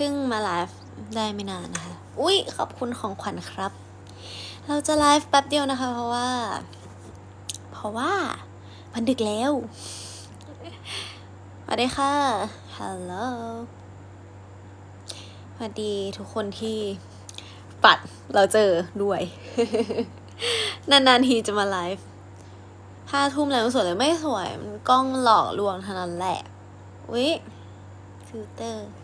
พิ่งมาไลฟ์ได้ไม่นานนะคะ อุ้ยขอบคุณของขวัญครับ เราจะไลฟ์แป๊บเดียวนะคะ เพราะว่า เพราะว่ามันดึกแล้วสวัสดีค่ะ ฮัลโหลสวัสดีทุกคนที่ปัดเราเจอด้วย นานๆทีจะมาไลฟ์ห้าทุ่มแล้วสวยเลยไม่สวย มันกล้องหลอกลวงเท่านั้นแหละวิฟิลเตอร์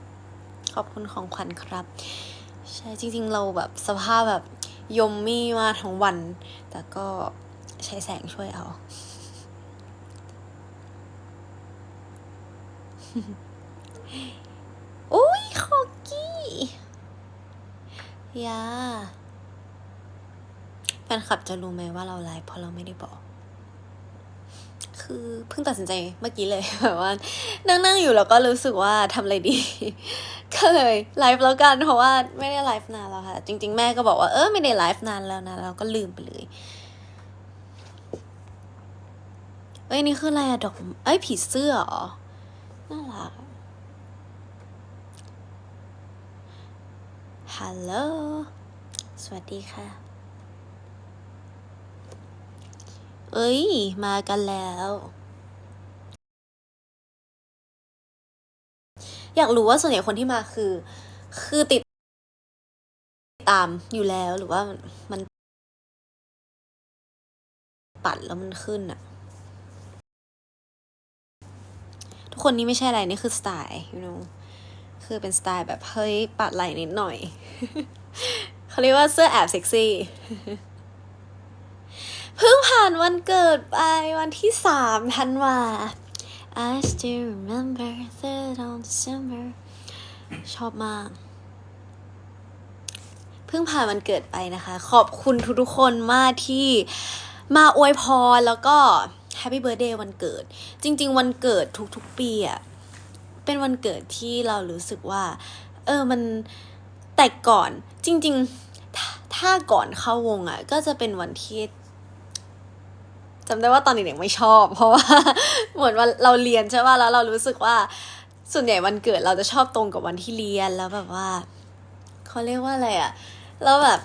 ขอบคุณของขวัญครับ ใช่จริงๆเราแบบสภาพแบบยมมี่มาทั้งวัน แต่ก็ใช้แสงช่วยเอาอุ้ยคอกี้ยาแฟนคลับจะรู้ไหมว่าเราไลฟ์เพราะเราไม่ได้บอก คือเพิ่งตัดสินใจเมื่อกี้เลยแบบว่า นั่งนั่งๆอยู่แล้วก็รู้สึกว่าทำอะไรดี ก็เลยไลฟ์แล้วกันเพราะว่าไม่ได้ไลฟ์นานแล้วค่ะ จริง ๆ แม่ก็บอกว่าเออไม่ได้ไลฟ์นานแล้วนะเราก็ลืมไปเลยเอ้ยนี่คืออะไรอะดอกเอ้ยผีเสื้อเหรอน่ารักฮัลโหลสวัสดีค่ะ เอ้ย มากันแล้ว อยากรู้ว่าส่วนใหญ่คนที่มาคือ คือติดตามอยู่แล้วหรือว่ามันปัดแล้วมันขึ้นอะทุกคนนี่ไม่ใช่อะไรนี่คือสไตล์ you know คือเป็นสไตล์แบบเฮ้ยปัดไหล่นิดหน่อยเขาเรียกว่าเสื้อแอบเซ็กซี่เพิ่งผ่านวันเกิดไปวันที่สามธันวา I still remember that on December ชอบมาก เพิ่งผ่านวันเกิดไปนะคะ ขอบคุณทุกๆคนมากที่มาอวยพรแล้วก็ Happy Birthday วันเกิด จริง ๆ วันเกิดทุกๆปีอะเป็นวันเกิดที่เรารู้สึกว่า เออมันแต่ก่อนจริง ๆ ถ้าถ้าก่อนเข้าวงอะก็จะเป็นวันที่ จำได้ว่าตอนเด็กๆไม่ชอบ เพราะว่าเหมือนว่าเราเรียนใช่ป่ะแล้วเรารู้สึกว่าส่วนใหญ่วันเกิดเราจะชอบตรงกับวันที่เรียนแล้วแบบว่าเขาเรียกว่าอะไรอะแล้วแบบ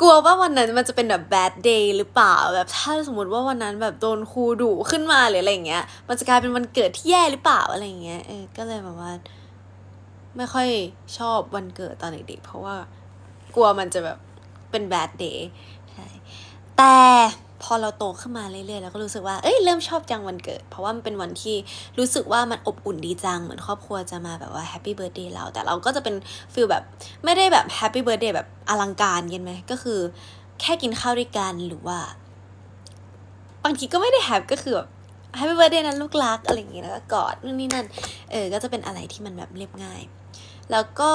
กลัวว่าวันนั้นมันจะเป็นแบบ bad day หรือเปล่าแบบถ้าสมมติว่าวันนั้นแบบโดนครูดุขึ้นมาหรืออะไรเงี้ย มันจะกลายเป็นวันเกิดที่แย่หรือเปล่าอะไรเงี้ยเออก็เลยแบบว่า ไม่ค่อยชอบวันเกิดตอนเด็กๆเพราะว่ากลัวมันจะแบบเป็น bad day ใช่แต่ พอเราโตขึ้นมาเรื่อยๆเราก็รู้สึกว่า เอ้ยเริ่มชอบจังวันเกิด เพราะว่ามันเป็นวันที่รู้สึกว่ามันอบอุ่นดีจัง เหมือนครอบครัวจะมาแบบว่า happy birthday เรา แต่เราก็จะเป็นฟีลแบบไม่ได้แบบ happy birthday แบบอลังการเย็นไหมก็คือ แค่กินข้าวด้วยกันหรือว่า บางทีก็ไม่ได้แฮปก็คือแบบ happy birthday นะลูกรักอะไรอย่างเงี้ยแล้วก็กอดนู่นนี่นั่น เออ ก็จะเป็นอะไรที่มันแบบเรียบง่าย แล้วก็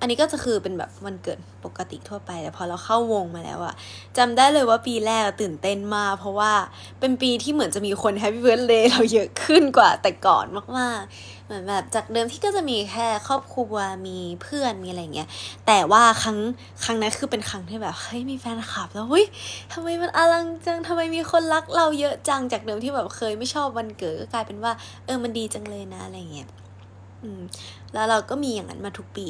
อันนี้ก็จะคือเป็นแบบวันเกิดปกติทั่วไป แต่พอเราเข้าวงมาแล้วอะจำได้เลยว่าปีแรกตื่นเต้นมากเพราะว่าเป็นปีที่เหมือนจะมีคนแฮปปี้เบิร์ดเดย์เราเยอะขึ้นกว่าแต่ก่อนมากๆ เหมือนแบบจากเดิมที่ก็จะมีแค่ครอบครัวมีเพื่อนมีอะไรเงี้ย แต่ว่าครั้งครั้งนั้นคือเป็นครั้งที่แบบเฮ้ยมีแฟนคลับแล้วเฮ้ยทำไมมันอลังจังทำไมมีคนรักเราเยอะจังจากเดิมที่แบบเคยไม่ชอบวันเกิดก็กลายเป็นว่า เออมันดีจังเลยนะอะไรเงี้ย อืมแล้วเราก็มีอย่างนั้นมาทุกปี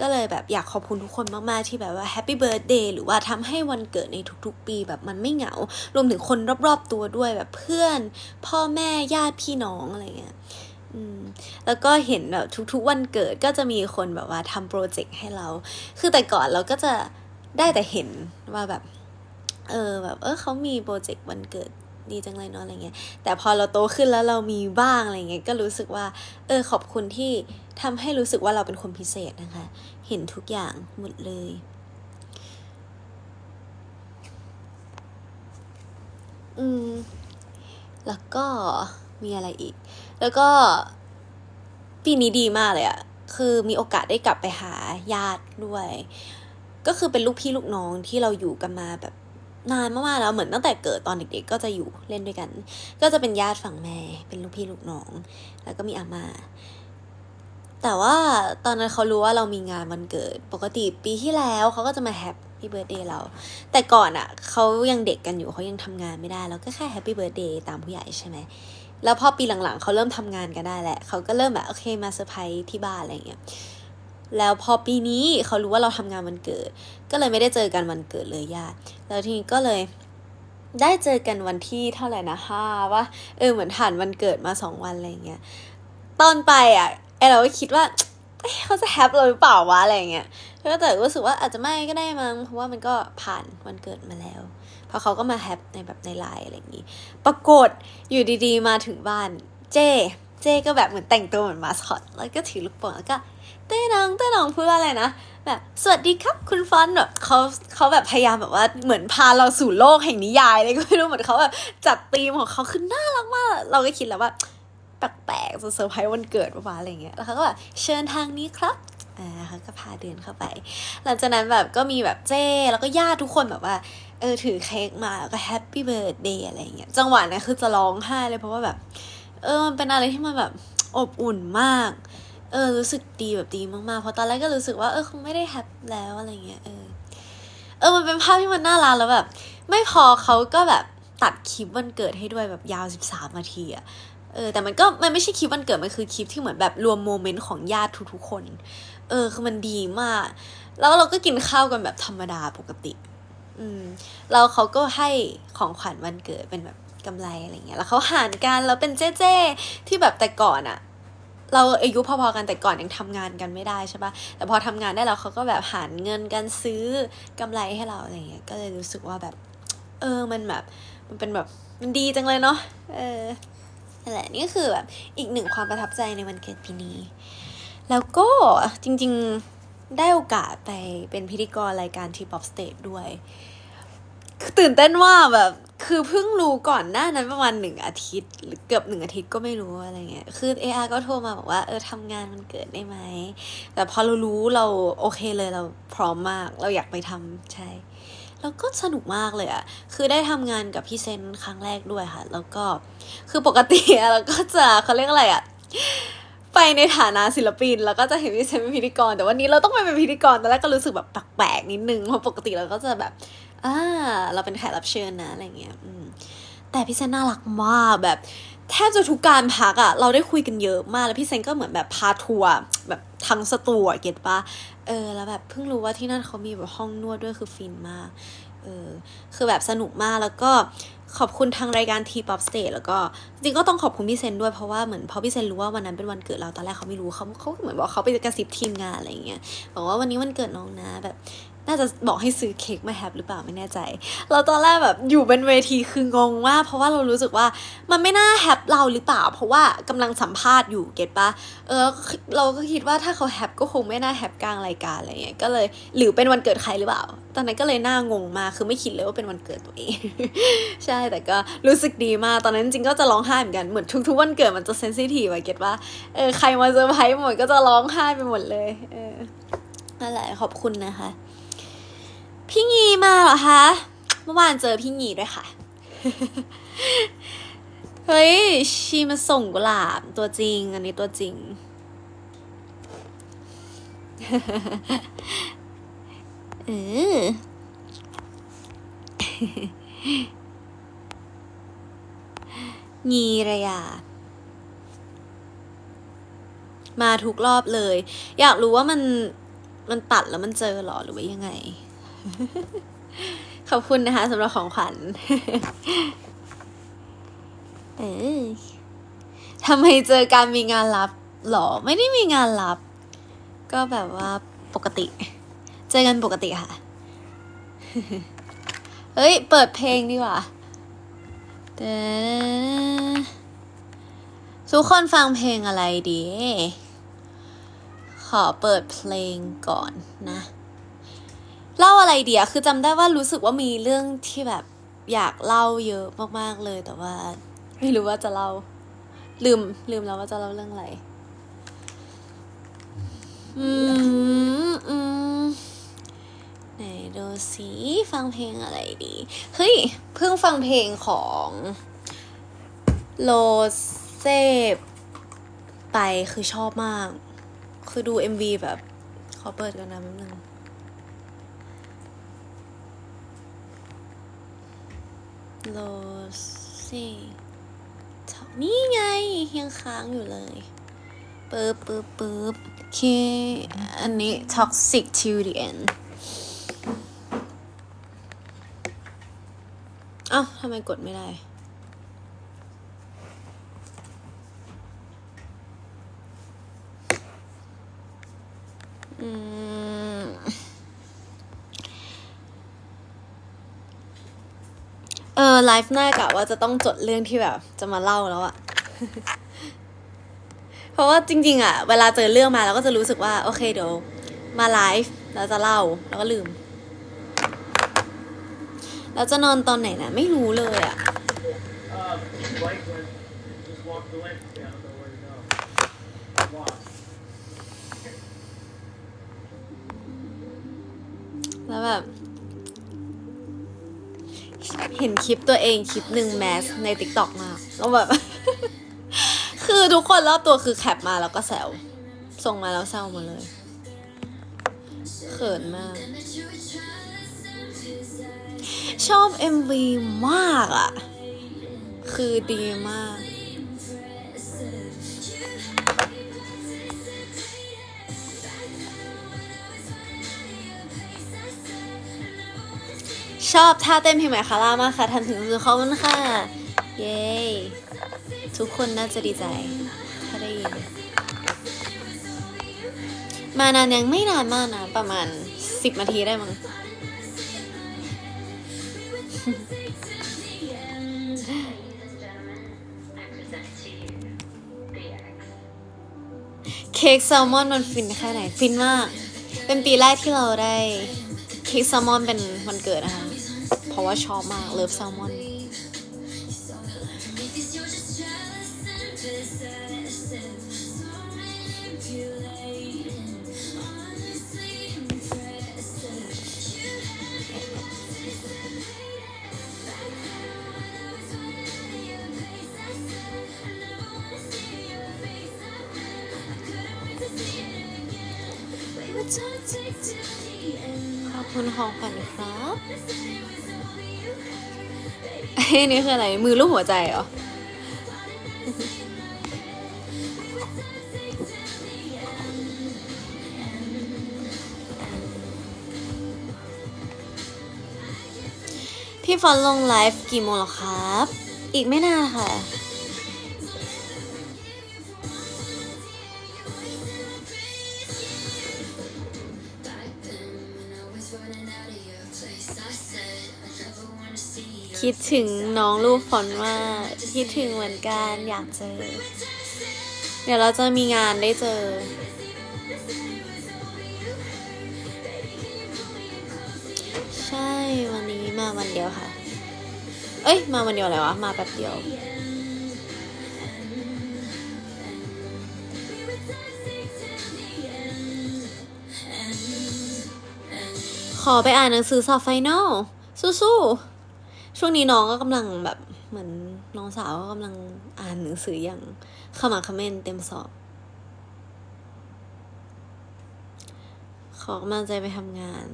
ก็เลยแบบอยากขอบคุณทุกคนมาก ๆ ที่แบบว่าแฮปปี้เบิร์ a เดย์หรือว่าทำให้วันเกิดในทุกๆ ปีแบบมันไม่เหงา รวมถึงคนรอบๆตัวด้วยแบบเพื่อน พ่อแม่ญาติพี่น้องอะไรเงี้ยแล้วก็เห็นแบบทุกๆวันเกิดก็จะมีคนแบบว่าทำโปรเจกต์ให้เรา คือแต่ก่อนเราก็จะได้แต่เห็นว่าแบบ เออแบบเออเขามีโปรเจกต์วันเกิด ดีจังเลยเนาะอะไรเงี้ยแต่พอเราโตขึ้นแล้วเรามีบ้างอะไรเงี้ยก็รู้สึกว่า เออขอบคุณที่ทำให้รู้สึกว่าเราเป็นคนพิเศษนะคะ เห็นทุกอย่างหมดเลย อืม แล้วก็มีอะไรอีก แล้วก็ปีนี้ดีมากเลยอะคือมีโอกาสได้กลับไปหาญาติด้วย ก็คือเป็นลูกพี่ลูกน้องที่เราอยู่กันมาแบบ นานมากๆแล้วเหมือนตั้งแต่เกิดตอนเด็กๆ ก็จะอยู่เล่นด้วยกัน ก็จะเป็นญาติฝั่งแม่ เป็นลูกพี่ลูกน้อง แล้วก็มีอาม่าแต่ว่าตอนนั้นเขารู้ว่าเรามีงานวันเกิด ปกติปีที่แล้วเขาก็จะมาแฮปปี้เบิร์ดเดย์เรา แต่ก่อนอะ่ะเขายังเด็กกันอยู่เขายังทำงานไม่ได้แล้วก็แค่แฮปปี้เบิร์ดเดย์ตามผู้ใหญ่ใช่ไหมแล้วพอปีหลังๆเขาเริ่มทำงานกันได้แหละเขาก็เริ่มแบบโอเคมาเซอร์ไพรส์ที่บ้านอะไรเงี้ย แล้วพอปีนี้เขารู้ว่าเราทำงานวันเกิด ก็เลยไม่ได้เจอกันวันเกิดเลยญาติแล้วทีนี้ก็เลยได้เจอกันวันที่เท่าไหร่นะห้าว่าเออเหมือนผ่านวันเกิดมาสองวันอะไรเงี้ยตอนไปอะไอเราก็คิดว่าเเขาจะแฮปเราหรือเปล่าวะอะไรเงี้ยแล้วแต่รู้สึกว่าอาจจะไม่ก็ได้มั้งเพราะว่ามันก็ผ่านวันเกิดมาแล้วพราะเขาก็มาแฮปในแบบในไลน์อะไรอย่างงี้ ปรากฏอยู่ดีๆ มาถึงบ้านเจ เจก็แบบเหมือนแต่งตัวเหมือนมาสคอต แล้วก็ถือลูกโป่งแล้วก็ เต้น้องเต้น้องพูดว่าอะไรนะแบบสวัสดีครับคุณฟอนต์แบบเขาเขาแบบพยายามแบบว่าเหมือนพาเราสู่โลกแห่งนิยายเลยก็ไม่รู้เหมือนเขาแบบจัดธีมของเขาคือน่ารักมากเราก็คิดแล้วว่าแปลกๆเซอร์ไพรส์วันเกิดประมาณอะไรเงี้ยแล้วเขาก็แบบเชิญทางนี้ครับอ่าเขาก็พาเดินเข้าไป หลังจากนั้นแบบก็มีแบบเจ้แล้วก็ญาติทุกคนแบบว่าเออถือเค้กมาแล้วก็แฮปปี้เบิร์ดเดย์อะไรเงี้ยจังหวะนั้นคือจะร้องไห้เลยเพราะว่าแบบ เออมันเป็นอะไรที่มันแบบอบอุ่นมาก เออรู้สึกดีแบบดีมากๆ เพราะตอนแรกก็รู้สึกว่าเออคงไม่ได้แฮปแล้วอะไรเงี้ยเออ เออมันเป็นภาพที่มันน่ารักแล้วแบบ ไม่พอเขาก็แบบตัดคลิปวันเกิดให้ด้วยแบบยาว13นาทีอะเออแต่มันก็มันไม่ใช่คลิปวันเกิดมันคือคลิปที่เหมือนแบบรวมโมเมนต์ของญาติทุกๆคน เออคือมันดีมาก แล้วเราก็กินข้าวกันแบบธรรมดาปกติ อืมแล้วเขาก็ให้ของขวัญวันเกิดเป็นแบบกำไรอะไรเงี้ย แล้วเขาหารกันแล้วเป็นเจ๊เจ้ที่แบบแต่ก่อนอะ เราอายุพอๆกันแต่ก่อนยังทำงานกันไม่ได้ใช่ปะแต่พอทำงานได้แล้วเขาก็แบบหารเงินกันซื้อกำไรให้เราอะไรเงี้ย ก็เลยรู้สึกว่าแบบ เออ มันแบบ มันเป็นแบบมันดีจังเลยเนาะ เออนั่นแหละนี่ก็คือแบบอีกหนึ่งความประทับใจในวันเกิดปีนี้ แล้วก็จริงๆได้โอกาสไปเป็นพิธีกรรายการทีป๊อปสเตจด้วย ตื่นเต้นว่าแบบ คือเพิ่งรู้ก่อนหน้านั้นประมาณหนึ่งอาทิตย์ หรือเกือบหนึ่งอาทิตย์ก็ไม่รู้อะไรเงี้ย คือเออาก็โทรมาบอกว่าเออทำงานมันเกิดได้ไหม แต่พอเรารู้เราโอเคเลยเราพร้อมมากเราอยากไปทำใช่ แล้วก็สนุกมากเลยอะคือได้ทำงานกับพี่เซนครั้งแรกด้วยค่ะ แล้วก็คือปกติเราก็จะเขาเรียกอะไรอะไปในฐานะศิลปินแล้วก็จะเห็นพี่เซนเป็นพิธีกร แต่วันนี้เราต้องไปเป็นพิธีกรตอนแรกก็รู้สึกแบบแปลกๆนิดนึงเพราะปกติเราก็จะแบบ อ่าเราเป็นแขกรับเชิญนะอะไรเงี้ยอืมแต่พี่เซนน่ารักมากแบบแทบจะทุกการพักอะเราได้คุยกันเยอะมากแล้วพี่เซนก็เหมือนแบบพาทัวร์แบบทั้งสตูอะเก็ตปะเออแล้วแบบเพิ่งรู้ว่าที่นั่นเขามีแบบห้องนวดด้วยคือฟินมากเออคือแบบสนุกมากแล้วก็ขอบคุณทางรายการทีป๊อปสเตจแล้วก็จริงก็ต้องขอบคุณพี่เซนด้วยเพราะว่าเหมือนพอพี่เซนรู้ว่าวันนั้นเป็นวันเกิดเราตอนแรกเขาไม่รู้เขาเขาเหมือนบอกเขาไปกระซิบทีมงานอะไรอย่างเงี้ยบอกว่าวันนี้วันเกิดน้องนะแบบ น่าจะบอกให้ซื้อเค้กมาแฮปหรือเปล่าไม่แน่ใจ เราตอนแรกแบบอยู่เป็นเวทีคืองงมากเพราะว่าเรารู้สึกว่ามันไม่น่าแฮปเราหรือเปล่า เพราะว่ากำลังสัมภาษณ์อยู่เก็ตปะเออเราก็คิดว่าถ้าเขาแฮปก็คงไม่น่าแฮปกลางรายการอะไรเงี้ยก็เลยหรือเป็นวันเกิดใครหรือเปล่า ตอนนั้นก็เลยน่างงมากคือไม่คิดเลยว่าเป็นวันเกิดตัวเอง ใช่แต่ก็รู้สึกดีมากตอนนั้นจริงก็จะร้องไห้เหมือนกันเหมือนทุกๆวันเกิดมันจะเซนซิทีฟอะเก็ตว่าเออใครมาเซอร์ไพรส์หมดก็จะร้องไห้ไปหมดเลยเออนั่นแหละขอบคุณนะคะ พี่งีมาเหรอคะ เมื่อวานเจอพี่งีด้วยค่ะ เฮ้ย ชีมาส่งกุหลาบตัวจริง อันนี้ตัวจริง เอองีระยา มาทุกรอบเลย อยากรู้ว่ามันมันตัดแล้วมันเจอหรอหรือว่ายังไง ขอบคุณนะคะสำหรับของขวัญเออทำไมเจอการมีงานรับหรอ ไม่ได้มีงานรับ ก็แบบว่าปกติ เจอกันปกติค่ะ เฮ้ย เปิดเพลงดีกว่าทุกคนฟังเพลงอะไรดี ขอเปิดเพลงก่อนนะ เล่าอะไรเดียคือจำได้ว่ารู้สึกว่ามีเรื่องที่แบบอยากเล่าเยอะมากๆเลย แต่ว่า ไม่รู้ว่าจะเล่า ลืม ลืมแล้วว่าจะเล่าเรื่องอะไร อืมอืมไหนดูสิฟังเพลงอะไรดี เฮ้ย เพิ่งฟังเพลงของโลเซไปคือชอบมาก คือดู MV แบบ ขอเปิดกันนะแป๊บนึง โลซี่นี่ไงยังค้างอยู่เลยปึ๊บปึ๊บปึ๊บโอเคอันนี้ toxic to the end เอ้าทำไมกดไม่ได้อืม ออไลฟ์หน้ากะว่าจะต้องจดเรื่องที่แบบ จะมาเล่าแล้วอะเพราะว่าจริง ๆอะเวลาเจอเรื่องมาเราก็จะรู้สึกว่า โอเคเดี๋ยวมาไลฟ์แล้วจะเล่าแล้วก็ลืมแล้วจะนอนตอนไหนนะไม่รู้เลยอะแล้วแบบ ห็นคลิปตัวเองคลิปหนึ่งแมสในติ๊กต็อกมากแล้วแบบ คือทุกคนรอบตัวคือแคปมาแล้วก็แซวส่งมาแล้วแซวมาเลยเขินมาก ชอบ MV มากอะ่ะคือดีมาก ชอบท่าเต้นเพลงใหม่คาร่ามากค่ะทันถึงคือเขามันค่ะ เย้ทุกคนน่าจะดีใจถ้าได้ยินมานานยังไม่นานมากนะ ประมาณสิบนาทีได้มั้งเค้กแซลมอนมันฟินแค่ไหน ฟินมาก เป็นปีแรกที่เราได้เค้กแซลมอนเป็นวันเกิดนะคะ ราะว่าชอบมากเลิฟแซลมอนขอบคุณของขวัญครับ นี่คืออะไร มือรูปหัวใจเหรอ พี่ฟอนลงไลฟ์กี่โมงหรอครับ อีกไม่นานค่ะ คิดถึงน้องลูกฟอนว่ากคิดถึงเหมือนกันอยากเจอ เดี๋ยวเราจะมีงานได้เจอ ใช่วันนี้มาวันเดียวค่ะ เอ้ย มาวันเดียวอะไรวะ มาแป๊บเดียวขอไปอ่านหนังสือสอบไฟนอลสู้ๆ ช่วงนี้น้องก็กำลังแบบเหมือนน้องสาวก็กำลังอ่านหนังสืออย่างขมักขม้นเต็มสอบ ขอกำลังใจไปทำงาน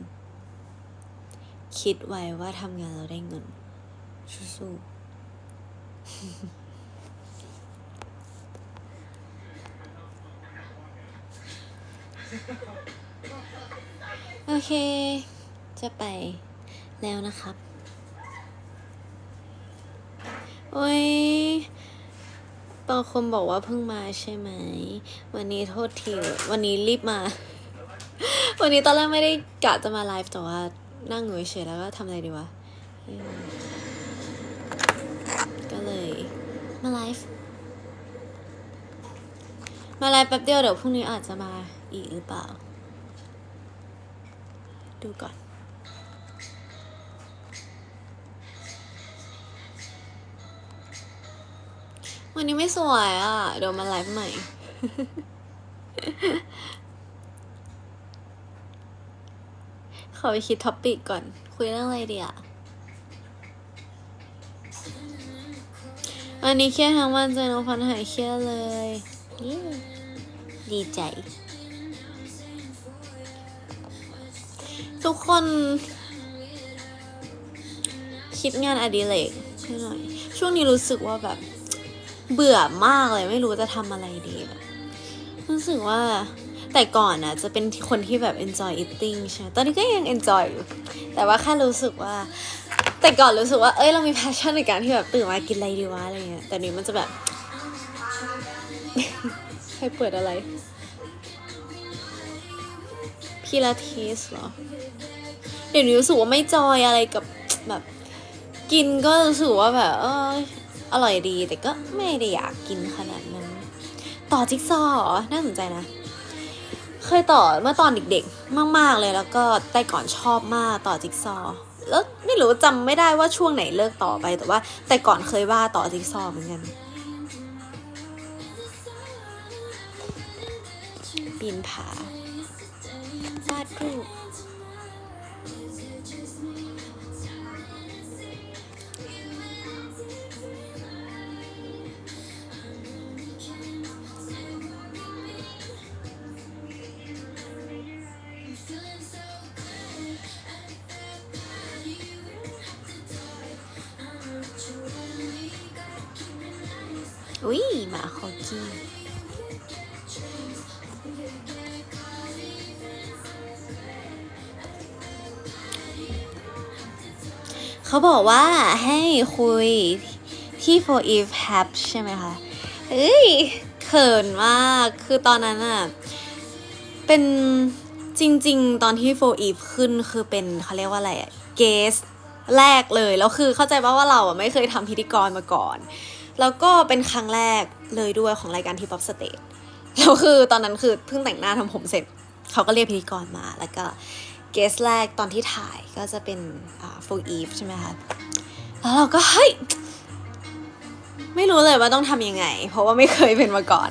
คิดไว้ว่าทำงานเราได้เงินสู้ๆโอเค จะไปแล้วนะครับ โอ้ยบางคนบอกว่าเพิ่งมาใช่ไหม วันนี้โทษทีวันนี้รีบมา วันนี้ตอนแรกไม่ได้กะจะมาไลฟ์แต่ว่านั่งอยู่เฉยแล้วก็ทำอะไรดีวะ ก็เลยมาไลฟ์ มาไลฟ์แป๊บเดียวเดี๋ยวพรุ่งนี้อาจจะมาอีกหรือเปล่า ดูก่อน วันนี้ไม่สวยอะ เดี๋ยวมาไลฟ์ใหม่ ขอไปคิดท็อปปิกก่อน คุยเรื่องอะไรดีอะ วันนี้เครียดทั้งวันเจอน้องพันหายเครียดเลย ดีใจ ทุกคน คิดงานอดิเรกให้หน่อย ช่วงนี้รู้สึกว่าแบบ เบื่อมากเลยไม่รู้จะทำอะไรดีแบบรู้สึกว่าแต่ก่อนอะจะเป็นคนที่แบบ enjoy eating ใช่ ตอนนี้ก็ยัง enjoy อยู่ แต่ว่าแค่รู้สึกว่า แต่ก่อนรู้สึกว่า เอ้ย เรามี passion ในการที่แบบตื่นมากินอะไรดีวะอะไรเงี้ย แต่นี้มันจะแบบ ใครเปิดอะไร พิลาทิสเหรอ เดี๋ยวนี้รู้สึกว่าไม่จอยอะไรกับแบบ กินก็รู้สึกว่าแบบ เออ อร่อยดีแต่ก็ไม่ได้อยากกินขนาดนั้น ต่อจิ๊กซอว์น่าสนใจนะ เคยต่อเมื่อตอนเด็กๆ มากๆเลยแล้วก็แต่ก่อนชอบมากต่อจิ๊กซอว์แล้วไม่รู้จำไม่ได้ว่าช่วงไหนเลิกต่อไปแต่ว่า แต่ก่อนเคยว่าต่อจิ๊กซอว์เหมือนกันปีนผาวาดรูป อุ้ยหมาคอกี้เขาบอกว่าให้คุยที่ for if have ใช่ไหมคะเอ้ยเขินมาก คือตอนนั้นอะเป็นจริง ๆ ตอนที่ for if ขึ้นคือเป็นเขาเรียกว่าอะไรอะ guest แรกเลย แล้วคือเข้าใจป่าว่าเราอะไม่เคยทำพิธีกรมาก่อน แล้วก็เป็นครั้งแรกเลยด้วยของรายการที่ pop stage แล้วคือตอนนั้นคือเพิ่งแต่งหน้าทำผมเสร็จ เขาก็เรียกพิธีกรมา แล้วก็เกสแรกตอนที่ถ่ายก็จะเป็นอ่า for eve ใช่ไหมคะ แล้วเราก็เฮ้ยไม่รู้เลยว่าต้องทำยังไง เพราะว่าไม่เคยเป็นมาก่อน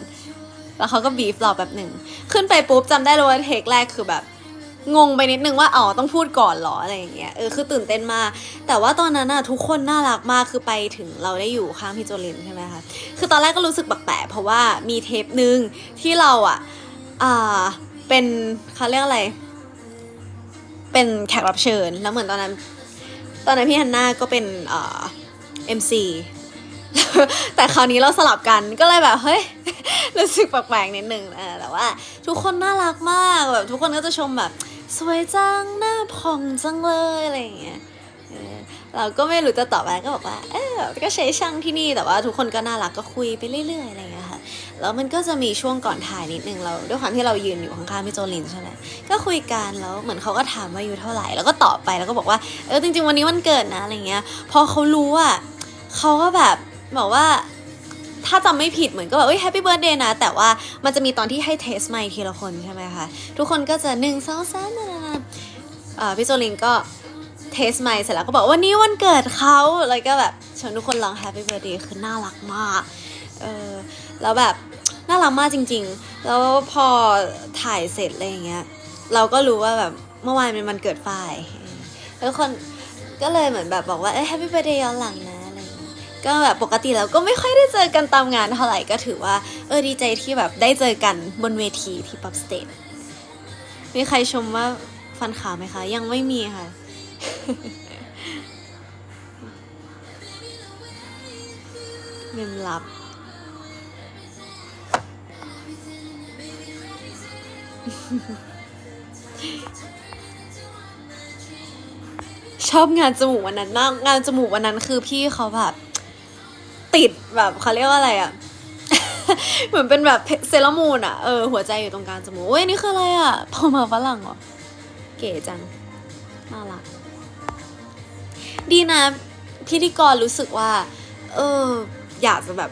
แล้วเขาก็บีฟเราแบบหนึ่ง ขึ้นไปปุ๊บจำได้เลยว่าเทคแรกคือแบบ งงไปนิดนึงว่าอ๋อต้องพูดก่อนเหรออะไรอย่างเงี้ยเออคือตื่นเต้นมาก แต่ว่าตอนนั้นอะทุกคนน่ารักมากคือไปถึงเราได้อยู่ข้างพี่โจลินใช่ไหมคะคือตอนแรกก็รู้สึกแปลกๆเพราะว่ามีเทปหนึ่งที่เราอะอ่าเป็นเขาเรียกอะไร เป็นแขกรับเชิญแล้วเหมือนตอนนั้น ตอนนั้นพี่ฮันน่าก็เป็นเอ่อ MC แต่คราวนี้เราสลับกันก็เลยแบบเฮ้ยรู้สึกแปลกๆนิดนึงแต่ว่า ทุกคนน่ารักมากแบบทุกคนก็จะชมแบบ สวยจังหน้าผ่องจังเลยอะไรอย่างเงี้ยเราก็ไม่รู้จะตอบอะไรก็บอกว่า เออก็ใช้ช่างที่นี่แต่ว่าทุกคนก็น่ารักก็คุยไปเรื่อยๆอะไรอย่างเงี้ยค่ะแล้วมันก็จะมีช่วงก่อนถ่ายนิดนึงเราด้วยความที่เรายืนอยู่ข้างๆพี่โจลินใช่ไหมก็คุยกันแล้วเหมือนเขาก็ถามว่าอายู่เท่าไหร่แล้วก็ตอบไปแล้วก็บอกว่าเออจริง ๆ วันนี้วันเกิดนะอะไรเงี้ยพอเขารู้อะเขาก็แบบบอกว่า ถ้าจำไม่ผิดเหมือนก็แบบเอ้ยแฮปปี้เบิร์ดเดย์นะ แต่ว่ามันจะมีตอนที่ให้เทสไมค์ทีละคนใช่ไหมคะทุกคนก็จะหนึ่งสองสามนะนะนะเออพี่โจลินก็เทสไมค์เสร็จแล้วก็บอกวันนี้วันเกิดเขาแล้วก็แบบชวนทุกคนร้องแฮปปี้เบิร์ดเดย์คือน่ารักมากเออแล้วแบบน่ารักมากจริง ๆ แล้วพอถ่ายเสร็จอะไรอย่างเงี้ยเราก็รู้ว่าแบบเมื่อวานเป็นวันเกิดฝ้ายเออแล้วคนก็เลยเหมือนแบบบอกว่าเอ้ยแฮปปี้เบ t ร์ a เดย์ย้อนหลังนะ ก็แบบปกติเราก็ไม่ค่อยได้เจอกันตามงานเท่าไหร่ก็ถือว่า เออดีใจที่แบบได้เจอกันบนเวทีที่ป๊อปสเต e มีใครชมว่าฟันขาวไหมคะ ยังไม่มีค่ะ เมมลับ ชอบงานจมูกวันนั้นมากงานจมูกวันนั้นคือพี่เขาแบบ ติดแบบเขาเรียกว่าอะไรอะเหมือนเป็นแบบเซรามูนอะเออหัวใจอยู่ตรงกลางจมูกเว้ยนี่คืออะไรอะพอมาฝรั่งเหรอเก๋จังน่ารักดีนะ พิธีกรรู้สึกว่า เออ อยากจะแบบ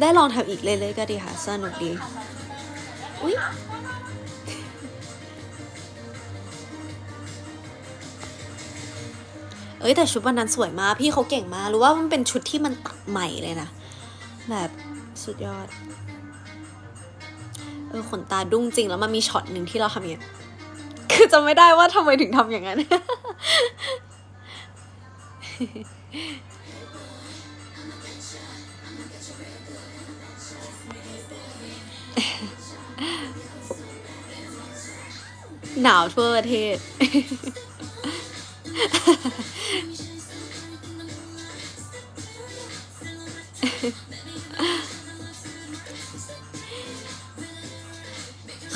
ได้ลองทำอีกเรื่อยๆก็ดีค่ะ สนุกดี อุ้ย เอ้ยแต่ชุดวันนั้นสวยมากพี่เขาเก่งมากรู้ว่ามันเป็นชุดที่มันตัดใหม่เลยนะ แบบสุดยอด เออขนตาดุ้งจริงแล้วมันมีช็อตหนึ่งที่เราทำอย่างนี้ยคือจำไม่ได้ว่าทำไมถึงทำอย่างนั้น หนาวทั่วประเทศ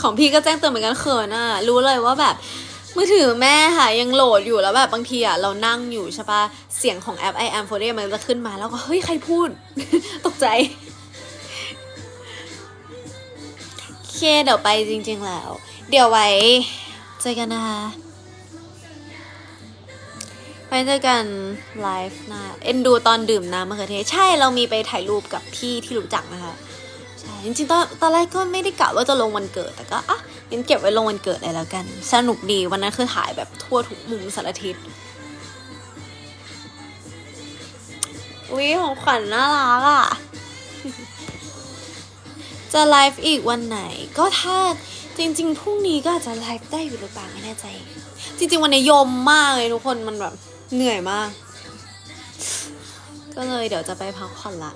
ของพี่ก็แจ้งเตือนเหมือนกันเขินอะ รู้เลยว่าแบบมือถือแม่ค่ะ ยังโหลดอยู่แล้วแบบบางทีอะเรานั่งอยู่ใช่ปะเสียงของแอป i am f o r e มันจะขึ้นมาแล้วก็ เฮ้ย ใครพูด ตกใจเค เดี๋ยวไปจริง ๆ แล้ว เดี๋ยวไว้ เจอกันนะคะ ไว้เจอกันไลฟ์หนะเอ็นดูตอนดื่มน้ำมะเขือเทศใช่เรามีไปถ่ายรูปกับพี่ที่รู้จักนะคะใช่จริงๆตอนตอนแรกก็ไม่ได้กะว่าจะลงวันเกิด แต่ก็อะงั้นเก็บไว้ลงวันเกิดเลยแล้วกัน สนุกดีวันนั้นคือถ่ายแบบทั่วทุกมุมสารทิศวิของขวัญน่ารักอะ จะไลฟ์อีกวันไหน ก็ถ้าจริง ๆพรุ่งนี้ก็อาจจะไลฟ์ได้อยู่หรือเปล่าไม่แน่ใจ จริง ๆ วันนี้ยมมากเลยทุกคนมันแบบ เหนื่อยมาก ก็เลยเดี๋ยวจะไปพักผ่อนละ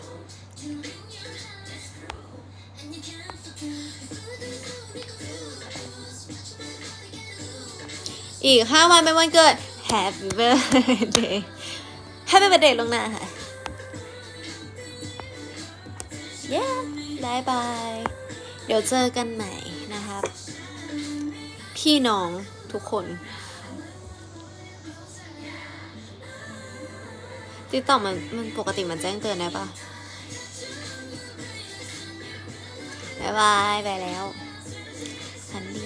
อีกห้าวันเป็นวันเกิด Happy birthday Happy birthday ลงหน้าค่ะเย้บายบาย เดี๋ยวเจอกันใหม่นะครับ พี่น้องทุกคน ติดต่อมันมันปกติมันแจ้งเตือนได้ปะบายบาย ไปแล้ว ฉันดี